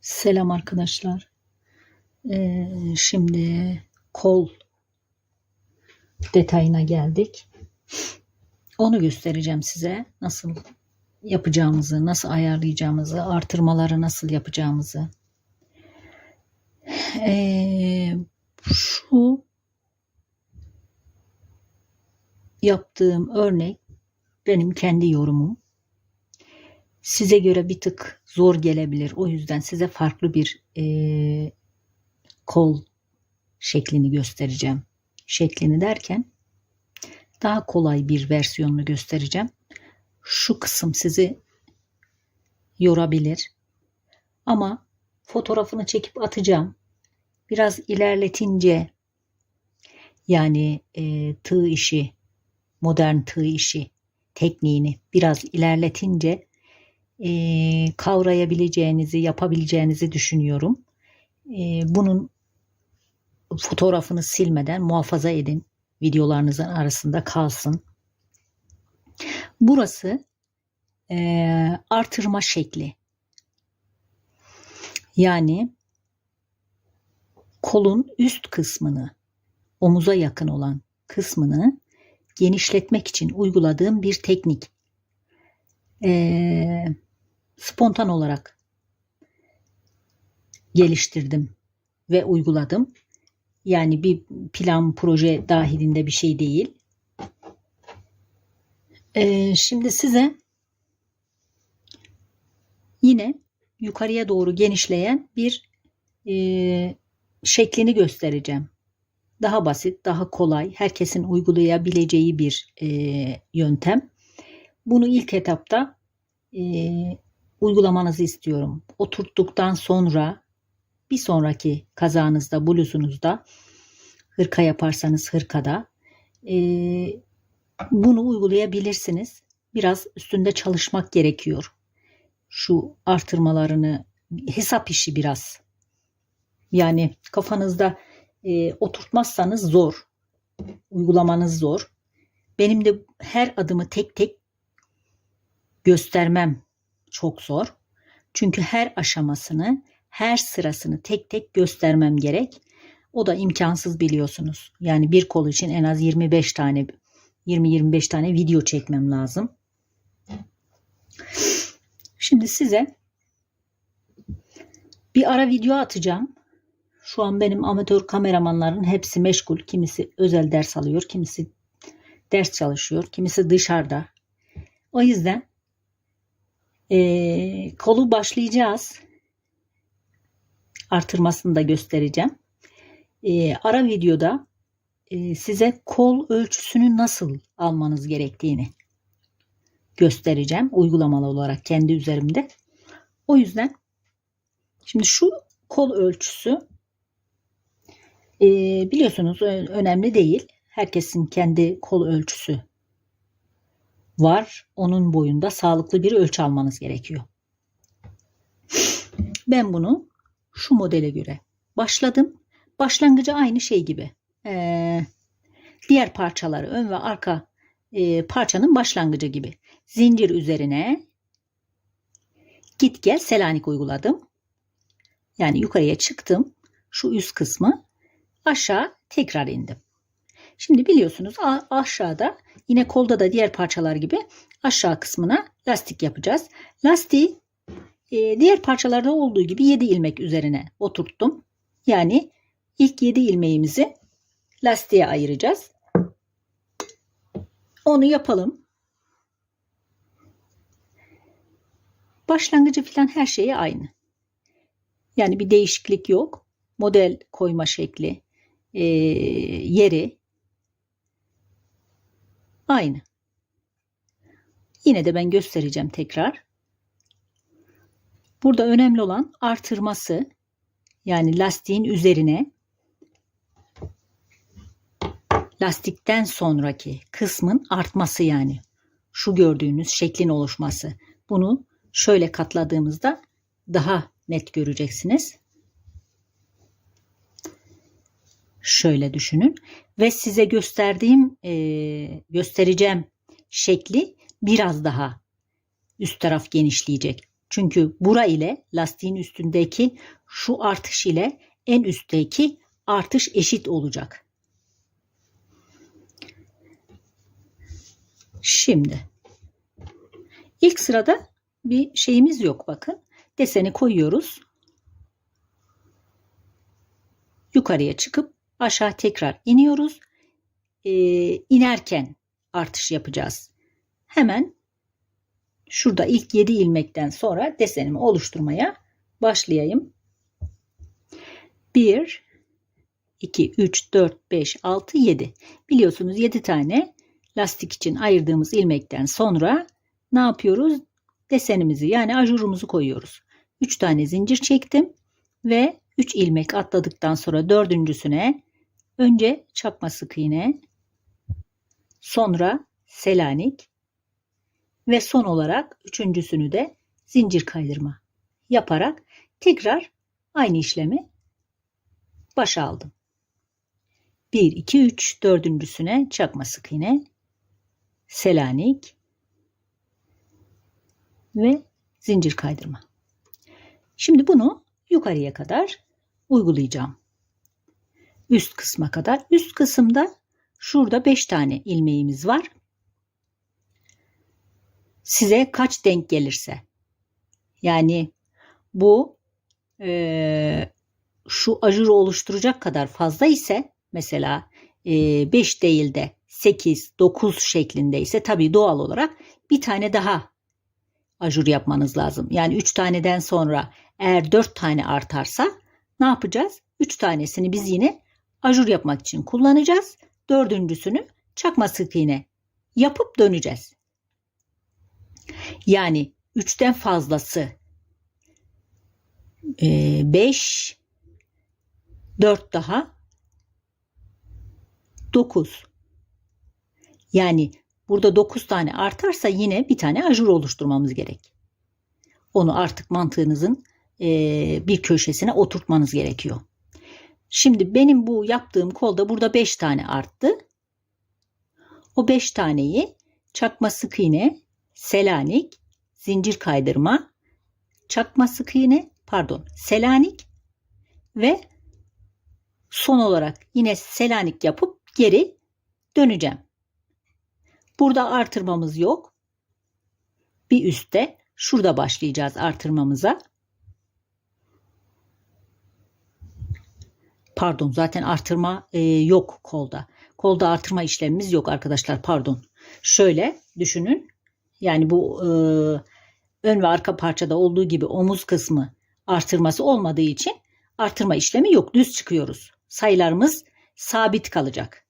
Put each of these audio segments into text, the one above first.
Selam arkadaşlar. Ee, şimdi kol detayına geldik. Onu göstereceğim size. Nasıl yapacağımızı, nasıl ayarlayacağımızı, artırmaları nasıl yapacağımızı. Ee, şu yaptığım örnek benim kendi yorumum. Size göre bir tık zor gelebilir. O yüzden size farklı bir eee, kol şeklini göstereceğim. Şeklini derken daha kolay bir versiyonunu göstereceğim. Şu kısım sizi yorabilir. Ama fotoğrafını çekip atacağım. Biraz ilerletince yani eee tığ işi, modern tığ işi tekniğini biraz ilerletince eee, kavrayabileceğinizi, yapabileceğinizi düşünüyorum. Eee, bunun fotoğrafını silmeden muhafaza edin. Videolarınızın arasında kalsın. Burası eee, artırma şekli. Yani kolun üst kısmını, omuza yakın olan kısmını genişletmek için uyguladığım bir teknik. Eee, spontan olarak geliştirdim ve uyguladım. Yani bir plan proje dahilinde bir şey değil. Eee, şimdi size yine yukarıya doğru genişleyen bir eee, şeklini göstereceğim. Daha basit, daha kolay, herkesin uygulayabileceği bir eee, yöntem. Bunu ilk etapta eee, uygulamanızı istiyorum. Oturttuktan sonra bir sonraki kazağınızda, bluzunuzda, hırka yaparsanız hırkada eee, bunu uygulayabilirsiniz. Biraz üstünde çalışmak gerekiyor. Şu artırmalarını hesap işi biraz. Yani kafanızda eee, oturtmazsanız zor. Uygulamanız zor. Benim de her adımı tek tek göstermem çok zor. Çünkü her aşamasını, her sırasını tek tek göstermem gerek. O da imkansız biliyorsunuz. Yani bir kol için en az 25 tane 20-25 tane video çekmem lazım. Şimdi size bir ara video atacağım. Şu an benim amatör kameramanların hepsi meşgul. Kimisi özel ders alıyor, kimisi ders çalışıyor, kimisi dışarıda. O yüzden eee, kolu başlayacağız. Artırmasını da göstereceğim. Eee, ara videoda eee, size kol ölçüsünü nasıl almanız gerektiğini göstereceğim. Uygulamalı olarak kendi üzerimde. O yüzden şimdi şu kol ölçüsü eee, biliyorsunuz önemli değil. Herkesin kendi kol ölçüsü var. Onun boyunda sağlıklı bir ölçü almanız gerekiyor. Ben bunu şu modele göre başladım. Başlangıcı aynı şey gibi. Ee, diğer parçaları ön ve arka e, parçanın başlangıcı gibi. Zincir üzerine git gel Selanik uyguladım. Yani yukarıya çıktım. Şu üst kısmı aşağı tekrar indim. Şimdi biliyorsunuz aşağıda yine kolda da diğer parçalar gibi aşağı kısmına lastik yapacağız. Lastiği e, diğer parçalarda olduğu gibi 7 ilmek üzerine oturttum. Yani ilk 7 ilmeğimizi lastiğe ayıracağız. Onu yapalım. Başlangıcı falan her şeyi aynı. Yani bir değişiklik yok. Model koyma şekli, e, yeri aynı. Yine de ben göstereceğim tekrar. Burada önemli olan artırması yani lastiğin üzerine lastikten sonraki kısmın artması yani şu gördüğünüz şeklin oluşması. Bunu şöyle katladığımızda daha net göreceksiniz. Şöyle düşünün ve size gösterdiğim eee, göstereceğim şekli biraz daha üst taraf genişleyecek. Çünkü bura ile lastiğin üstündeki şu artış ile en üstteki artış eşit olacak. Şimdi ilk sırada bir şeyimiz yok bakın. Deseni koyuyoruz. Yukarıya çıkıp aşağı tekrar iniyoruz. Ee, inerken artış yapacağız. Hemen şurada ilk 7 ilmekten sonra desenimi oluşturmaya başlayayım. 1 2 3 4 5 6 7. Biliyorsunuz 7 tane lastik için ayırdığımız ilmekten sonra ne yapıyoruz? Desenimizi yani ajurumuzu koyuyoruz. 3 tane zincir çektim ve 3 ilmek atladıktan sonra dördüncüsüne önce çakma sık iğne, sonra selanik ve son olarak üçüncüsünü de zincir kaydırma yaparak tekrar aynı işlemi başa aldım. 1, 2, 3 dördüncüsüne çakma sık iğne, selanik ve zincir kaydırma. Şimdi bunu yukarıya kadar uygulayacağım. Üst kısma kadar. Üst kısımda şurada 5 tane ilmeğimiz var. Size kaç denk gelirse. Yani bu e, şu ajuru oluşturacak kadar fazla ise mesela 5 e, değil de 8, 9 şeklinde ise tabii doğal olarak bir tane daha ajur yapmanız lazım. Yani 3 taneden sonra eğer 4 tane artarsa ne yapacağız? 3 tanesini biz yine ajur yapmak için kullanacağız. Dördüncüsünü çakma sık iğne yapıp döneceğiz. Yani 3'ten fazlası 5 4 daha 9 yani burada 9 tane artarsa yine bir tane ajur oluşturmamız gerek. Onu artık mantığınızın bir köşesine oturtmanız gerekiyor. Şimdi benim bu yaptığım kolda burada 5 tane arttı. O 5 taneyi çakma sık iğne, selanik, zincir kaydırma, çakma sık iğne, pardon, selanik ve son olarak yine selanik yapıp geri döneceğim. Burada artırmamız yok. Bir üstte şurada başlayacağız artırmamıza. Pardon zaten artırma e, yok kolda. Kolda artırma işlemimiz yok arkadaşlar pardon. Şöyle düşünün. Yani bu e, ön ve arka parçada olduğu gibi omuz kısmı artırması olmadığı için artırma işlemi yok. Düz çıkıyoruz. Sayılarımız sabit kalacak.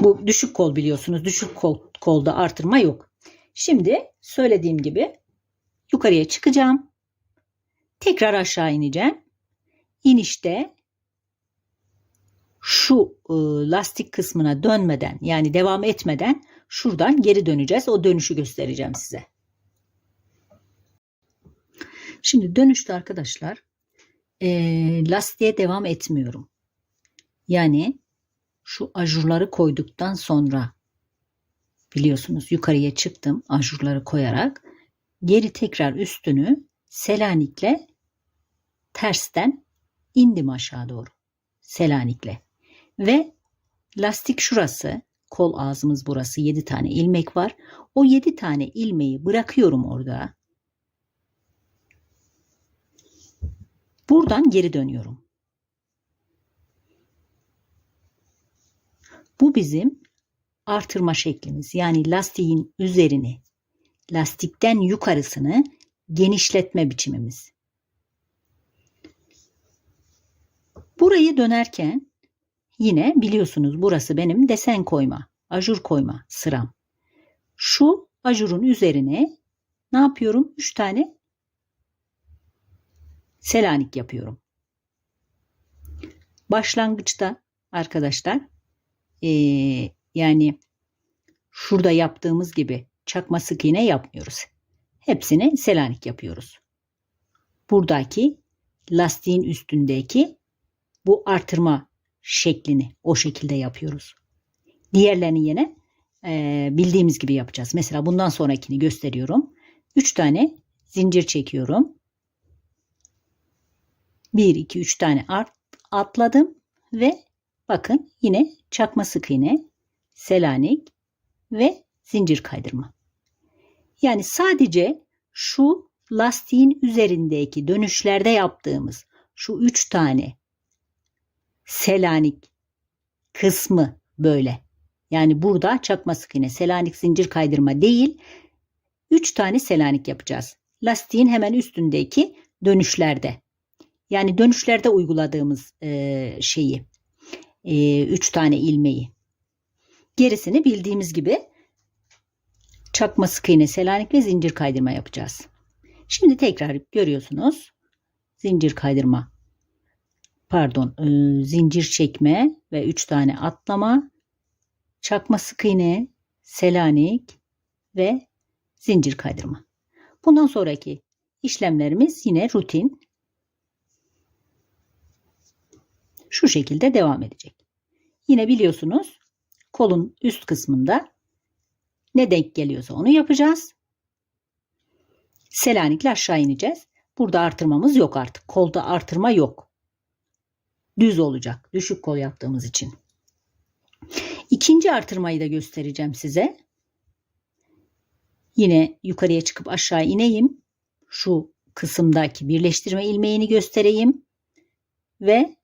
Bu düşük kol biliyorsunuz. Düşük kol, kolda artırma yok. Şimdi söylediğim gibi yukarıya çıkacağım. Tekrar aşağı ineceğim. İnişte şu e, lastik kısmına dönmeden yani devam etmeden şuradan geri döneceğiz. O dönüşü göstereceğim size. Şimdi dönüşte arkadaşlar e, lastiğe devam etmiyorum. Yani şu ajurları koyduktan sonra biliyorsunuz yukarıya çıktım ajurları koyarak geri tekrar üstünü selanikle tersten indim aşağı doğru selanikle ve lastik şurası kol ağzımız burası 7 tane ilmek var. O 7 tane ilmeği bırakıyorum orada. Buradan geri dönüyorum. Bu bizim artırma şeklimiz. Yani lastiğin üzerini, lastikten yukarısını genişletme biçimimiz. Burayı dönerken yine biliyorsunuz burası benim desen koyma, ajur koyma sıram. Şu ajurun üzerine ne yapıyorum? 3 tane selanik yapıyorum. Başlangıçta arkadaşlar ee, yani şurada yaptığımız gibi çakma sık iğne yapmıyoruz. Hepsini selanik yapıyoruz. Buradaki lastiğin üstündeki bu artırma şeklini o şekilde yapıyoruz. Diğerlerini yine e, bildiğimiz gibi yapacağız. Mesela bundan sonrakini gösteriyorum. 3 tane zincir çekiyorum. 1 2 3 tane art, atladım ve bakın yine çakma sık iğne, selanik ve zincir kaydırma. Yani sadece şu lastiğin üzerindeki dönüşlerde yaptığımız şu üç tane selanik kısmı böyle. Yani burada çakma sık iğne, selanik zincir kaydırma değil. Üç tane selanik yapacağız. Lastiğin hemen üstündeki dönüşlerde. Yani dönüşlerde uyguladığımız e, şeyi. E, üç tane ilmeği. Gerisini bildiğimiz gibi çakma sık iğne, selanik ve zincir kaydırma yapacağız. Şimdi tekrar görüyorsunuz. Zincir kaydırma. Pardon, e, zincir çekme ve 3 tane atlama. Çakma sık iğne, selanik ve zincir kaydırma. Bundan sonraki işlemlerimiz yine rutin. Şu şekilde devam edecek. Yine biliyorsunuz kolun üst kısmında ne denk geliyorsa onu yapacağız. Selanikle aşağı ineceğiz. Burada artırmamız yok artık. Kolda artırma yok. Düz olacak. Düşük kol yaptığımız için. İkinci artırmayı da göstereceğim size. Yine yukarıya çıkıp aşağı ineyim. Şu kısımdaki birleştirme ilmeğini göstereyim. Ve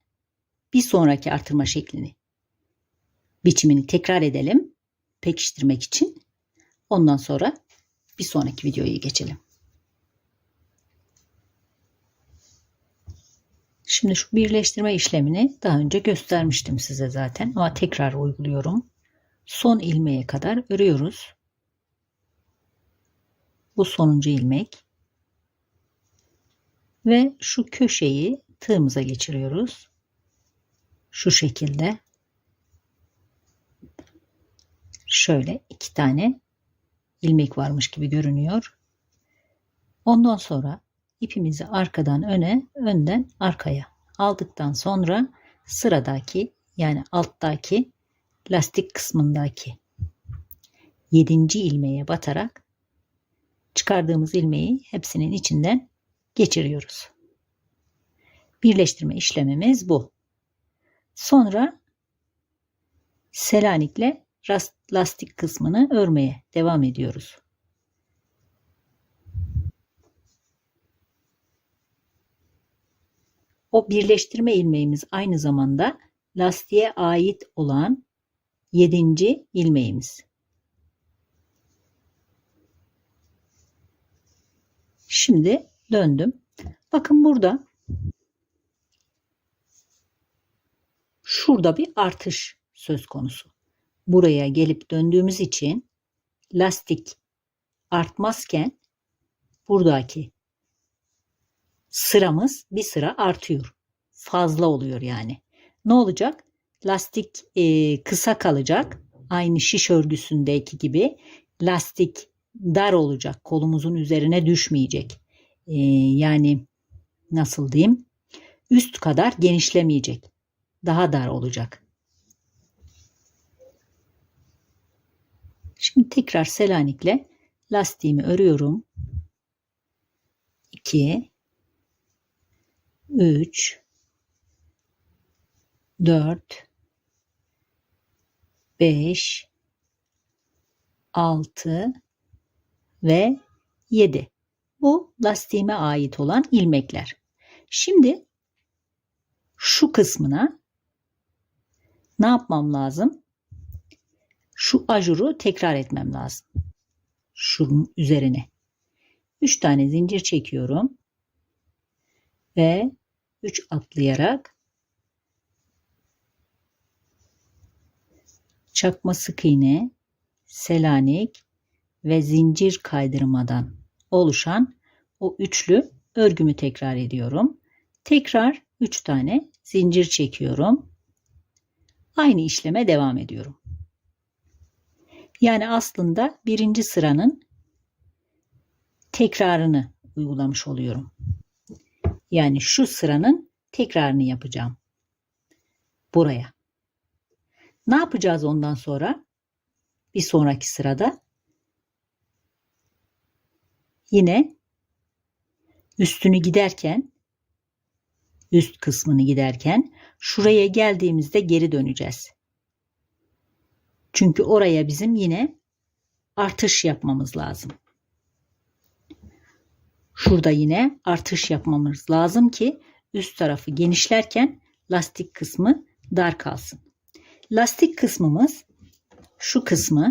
bir sonraki artırma şeklini biçimini tekrar edelim. Pekiştirmek için. Ondan sonra bir sonraki videoya geçelim. Şimdi şu birleştirme işlemini daha önce göstermiştim size zaten ama tekrar uyguluyorum. Son ilmeğe kadar örüyoruz. Bu sonuncu ilmek. Ve şu köşeyi tığımıza geçiriyoruz. Şu şekilde. Şöyle iki tane ilmek varmış gibi görünüyor. Ondan sonra ipimizi arkadan öne, önden arkaya aldıktan sonra sıradaki yani alttaki lastik kısmındaki 7. ilmeğe batarak çıkardığımız ilmeği hepsinin içinden geçiriyoruz. Birleştirme işlemimiz bu. Sonra selanikle lastik kısmını örmeye devam ediyoruz. O birleştirme ilmeğimiz aynı zamanda lastiğe ait olan yedinci ilmeğimiz. Şimdi döndüm. Bakın burada şurada bir artış söz konusu. Buraya gelip döndüğümüz için lastik artmazken buradaki sıramız bir sıra artıyor. Fazla oluyor yani. Ne olacak? Lastik e, kısa kalacak. Aynı şiş örgüsündeki gibi lastik dar olacak. Kolumuzun üzerine düşmeyecek. E, yani nasıl diyeyim? Üst kadar genişlemeyecek. Daha dar olacak. Şimdi tekrar selanikle lastiğimi örüyorum. 2 3 4 5 6 ve 7. Bu lastiğime ait olan ilmekler. Şimdi şu kısmına ne yapmam lazım? Şu ajuru tekrar etmem lazım. Şunun üzerine. 3 tane zincir çekiyorum ve 3 atlayarak çakma sık iğne, selanik ve zincir kaydırmadan oluşan o üçlü örgümü tekrar ediyorum. Tekrar 3 tane zincir çekiyorum. Aynı işleme devam ediyorum. Yani aslında birinci sıranın tekrarını uygulamış oluyorum. Yani şu sıranın tekrarını yapacağım. Buraya. Ne yapacağız ondan sonra? Bir sonraki sırada yine üstünü giderken üst kısmını giderken şuraya geldiğimizde geri döneceğiz. Çünkü oraya bizim yine artış yapmamız lazım. Şurada yine artış yapmamız lazım ki üst tarafı genişlerken lastik kısmı dar kalsın. Lastik kısmımız şu kısmı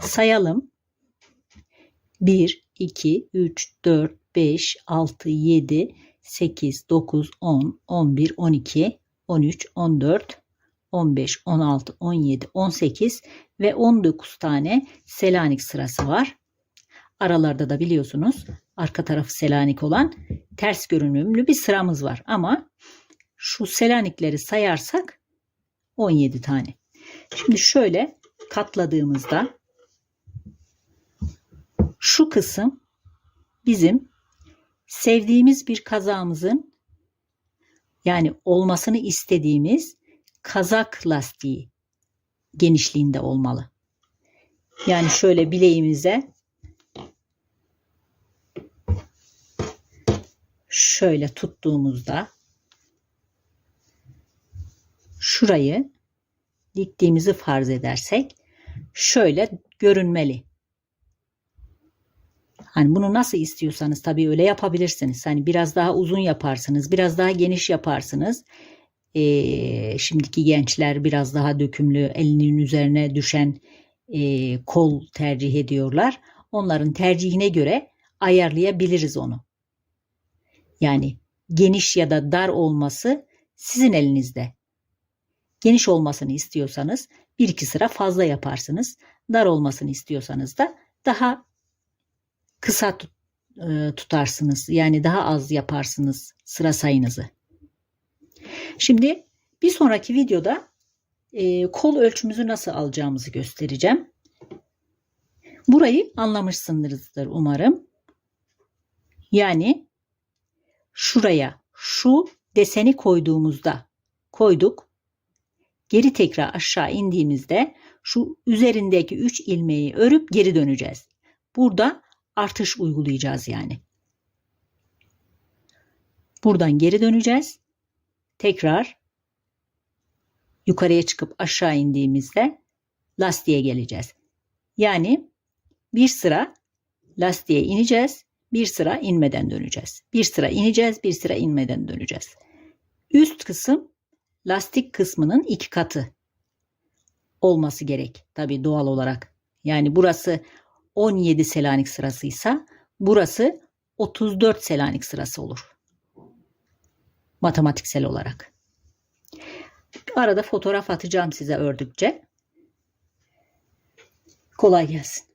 sayalım. 1, 2, 3, 4, 5, 6, 7, 8, 9, 10, 11, 12, 13, 14, 15, 16, 17, 18 ve 19 tane Selanik sırası var. Aralarda da biliyorsunuz arka tarafı Selanik olan ters görünümlü bir sıramız var. Ama şu Selanikleri sayarsak 17 tane. Şimdi şöyle katladığımızda şu kısım bizim sevdiğimiz bir kazağımızın yani olmasını istediğimiz kazak lastiği genişliğinde olmalı. Yani şöyle bileğimize şöyle tuttuğumuzda şurayı diktiğimizi farz edersek şöyle görünmeli. Hani bunu nasıl istiyorsanız tabii öyle yapabilirsiniz. Hani biraz daha uzun yaparsınız, biraz daha geniş yaparsınız. Ee, şimdiki gençler biraz daha dökümlü, elinin üzerine düşen e, kol tercih ediyorlar. Onların tercihine göre ayarlayabiliriz onu. Yani geniş ya da dar olması sizin elinizde. Geniş olmasını istiyorsanız bir iki sıra fazla yaparsınız. Dar olmasını istiyorsanız da daha kısa tut, e, tutarsınız. Yani daha az yaparsınız sıra sayınızı. Şimdi bir sonraki videoda e, kol ölçümüzü nasıl alacağımızı göstereceğim. Burayı anlamışsınızdır umarım. Yani şuraya şu deseni koyduğumuzda koyduk. Geri tekrar aşağı indiğimizde şu üzerindeki 3 ilmeği örüp geri döneceğiz. Burada artış uygulayacağız yani. Buradan geri döneceğiz. Tekrar yukarıya çıkıp aşağı indiğimizde lastiğe geleceğiz. Yani bir sıra lastiğe ineceğiz, bir sıra inmeden döneceğiz. Bir sıra ineceğiz, bir sıra inmeden döneceğiz. Üst kısım lastik kısmının iki katı olması gerek. Tabi doğal olarak. Yani burası 17 Selanik sırasıysa burası 34 Selanik sırası olur. Matematiksel olarak. Arada fotoğraf atacağım size ördükçe. Kolay gelsin.